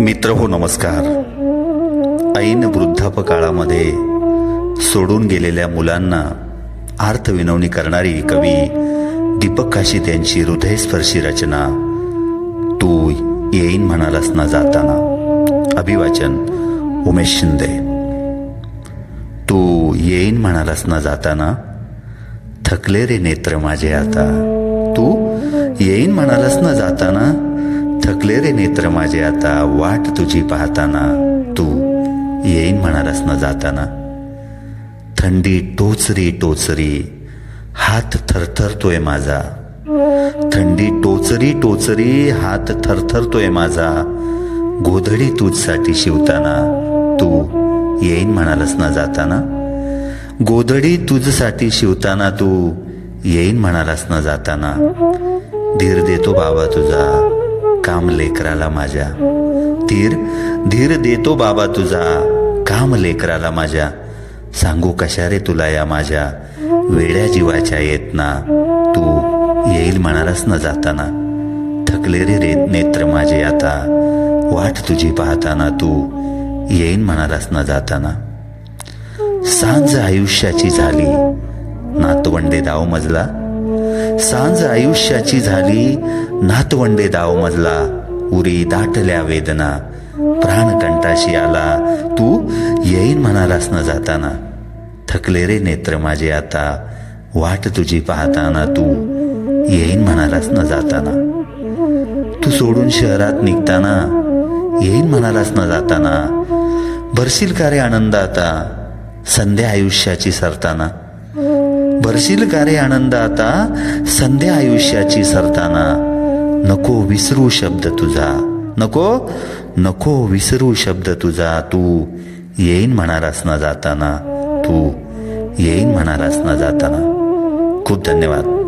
मित्र हो नमस्कार. ऐन वृद्धापकाळामध्ये सोडून गेलेल्या मुलांना अर्थविनवणी करणारी कवी दीपक काशीत यांची हृदयस्पर्शी रचना तू येईन म्हणालास ना जाताना. अभिवाचन उमेश शिंदे. तू येईन म्हणालास ना जाताना? थकले रे नेत्र माझे आता. तू येईन म्हणालास ना जाताना? रे नेत्र माझे आता वाट तुझी पाहताना. तू येईन म्हणालास ना जाताना. थंडी टोचरी टोचरी हात थरथरतोय माझा. थंडी टोचरी टोचरी हात थरथरतोय माझा. गोधडी तुझसाठी शिवताना. तू येईन म्हणालास ना जाताना. गोधडी तुझसाठी शिवताना तू येईन म्हणालास ना जाताना. धीर देतो बाबा तुझा. काम लेकराला माझ्या. धीर धीर देतो बाबा तुझा. काम लेकराला माझ्या. सांगू कशा रे तुला या माझ्या? वेड्या जीवाच्या येत ना. तू येईल म्हणालास ना जाताना. थकले रे रे नेत्र माझे आता. वाट तुझी पाहताना तू येईन म्हणालास ना जाताना. सांज आयुष्याची झाली. नातवंडे दाव मजला. सांज आयुष्याची झाली नातवंडे दाव मजला उरी दाटल्या वेदना प्राण कंटाशी आला. तू येईन म्हणालास न जाताना. थकले रे नेत्र माझे आता वाट तुझी पाहताना तू येईन म्हणालास न जाताना. तू सोडून शहरात निघताना येईन म्हणालास न जाताना. भरशील का रे आनंद आता संध्या आयुष्याची सरताना? भरशील का रे आनंद आता संध्या आयुष्याची सरताना. नको विसरू शब्द तुझा. नको? नको विसरू शब्द तुझा. तू येईन म्हणालास ना जाताना. तू येईन म्हणालास ना जाताना. खूप धन्यवाद.